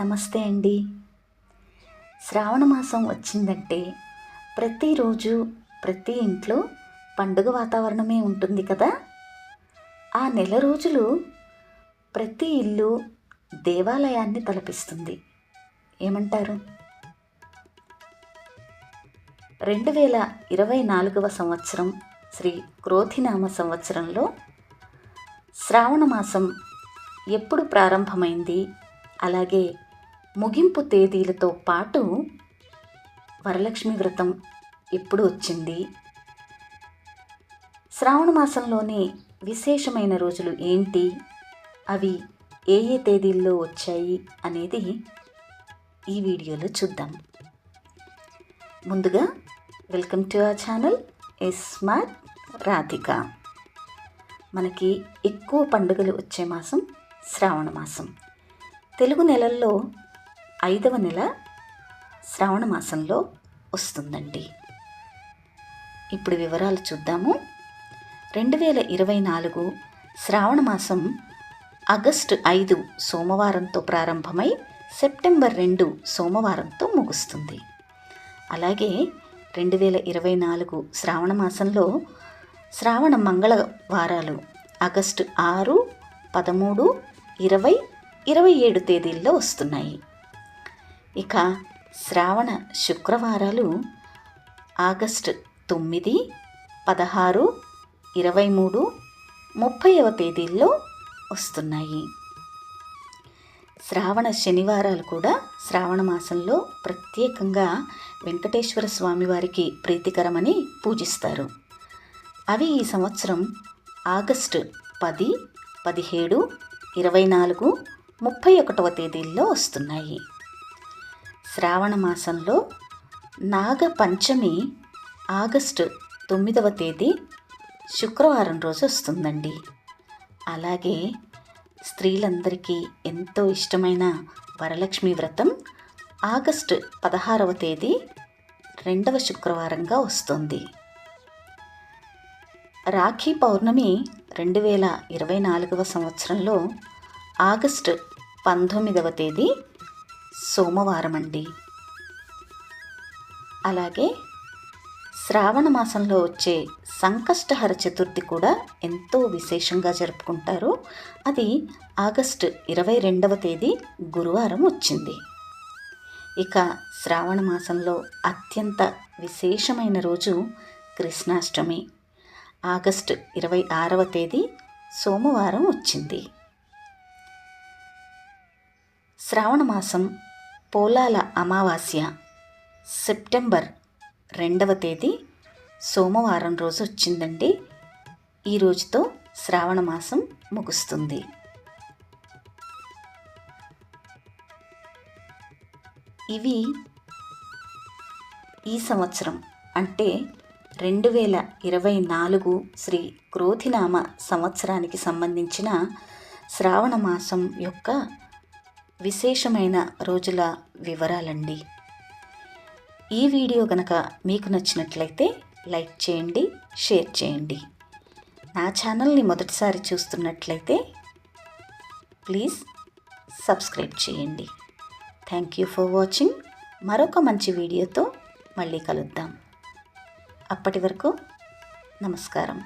నమస్తే అండి. శ్రావణ మాసం వచ్చిందంటే ప్రతిరోజు ప్రతి ఇంట్లో పండుగ వాతావరణమే ఉంటుంది కదా? ఆ నెల రోజులు ప్రతి ఇల్లు దేవాలయాన్ని తలపిస్తుంది. ఏమంటారు? రెండు వేల ఇరవై నాలుగవ సంవత్సరం శ్రీ క్రోధినామ సంవత్సరంలో శ్రావణ మాసం ఎప్పుడు ప్రారంభమైంది? అలాగే ముగింపు తేదీలతో పాటు వరలక్ష్మి వ్రతం ఎప్పుడు వచ్చింది? శ్రావణ మాసంలోని విశేషమైన రోజులు ఏంటి? అవి ఏ ఏ తేదీల్లో వచ్చాయి అనేది ఈ వీడియోలో చూద్దాం. ముందుగా welcome to our channel smart Radhika. మనకి ఎక్కువ పండుగలు వచ్చే మాసం శ్రావణ మాసం. తెలుగు నెలల్లో ఐదవ నెల శ్రావణ మాసంలో వస్తుందండి. ఇప్పుడు వివరాలు చూద్దాము. రెండు వేల ఇరవై నాలుగు శ్రావణ మాసం ఆగస్టు ఐదు సోమవారంతో ప్రారంభమై సెప్టెంబర్ రెండు సోమవారంతో ముగుస్తుంది. అలాగే రెండు వేల ఇరవై నాలుగు శ్రావణ మాసంలో శ్రావణ మంగళవారాలు ఆగస్టు ఆరు పదమూడు ఇరవై ఇరవై ఏడు తేదీల్లో వస్తున్నాయి. ఇక శ్రావణ శుక్రవారాలు ఆగస్టు తొమ్మిది పదహారు ఇరవై మూడు ముప్పైవ తేదీల్లో వస్తున్నాయి. శ్రావణ శనివారాలు కూడా శ్రావణ మాసంలో ప్రత్యేకంగా వెంకటేశ్వర స్వామి వారికి ప్రీతికరమని పూజిస్తారు. అవి ఈ సంవత్సరం ఆగస్టు పది పదిహేడు ఇరవై నాలుగు ముప్పై ఒకటవ తేదీల్లో వస్తున్నాయి. శ్రావణ మాసంలో నాగ పంచమి ఆగస్టు తొమ్మిదవ తేదీ శుక్రవారం రోజు వస్తుందండి. అలాగే స్త్రీలందరికీ ఎంతో ఇష్టమైన వరలక్ష్మి వ్రతం ఆగస్టు పదహారవ తేదీ రెండవ శుక్రవారంగా వస్తుంది. రాఖీ పౌర్ణమి రెండు వేల ఇరవై నాలుగవ సంవత్సరంలో ఆగస్టు పంతొమ్మిదవ తేదీ సోమవారం అండి అలాగే శ్రావణ మాసంలో వచ్చే సంకష్టహర చతుర్థి కూడా ఎంతో విశేషంగా జరుపుకుంటారు. అది ఆగస్టు ఇరవై రెండవ తేదీ గురువారం వచ్చింది. ఇక శ్రావణ మాసంలో అత్యంత విశేషమైన రోజు కృష్ణాష్టమి. ఆగస్టు ఇరవై ఆరవ తేదీ సోమవారం వచ్చింది. శ్రావణ మాసం పోలాల అమావాస్య సెప్టెంబర్ రెండవ తేదీ సోమవారం రోజు వచ్చిందండి. ఈ రోజుతో శ్రావణ మాసం ముగుస్తుంది. ఇవి ఈ సంవత్సరం అంటే రెండు వేల ఇరవై నాలుగు శ్రీ క్రోధినామ సంవత్సరానికి సంబంధించిన శ్రావణ మాసం యొక్క విశేషమైన రోజుల వివరాలండి. ఈ వీడియో కనుక మీకు నచ్చినట్లయితే లైక్ చేయండి షేర్ చేయండి. నా ఛానల్ని మొదటిసారి చూస్తున్నట్లయితే ప్లీజ్ సబ్స్క్రైబ్ చేయండి. Thank you for watching. మరొక మంచి వీడియోతో మళ్ళీ కలుద్దాం. అప్పటి వరకు నమస్కారం.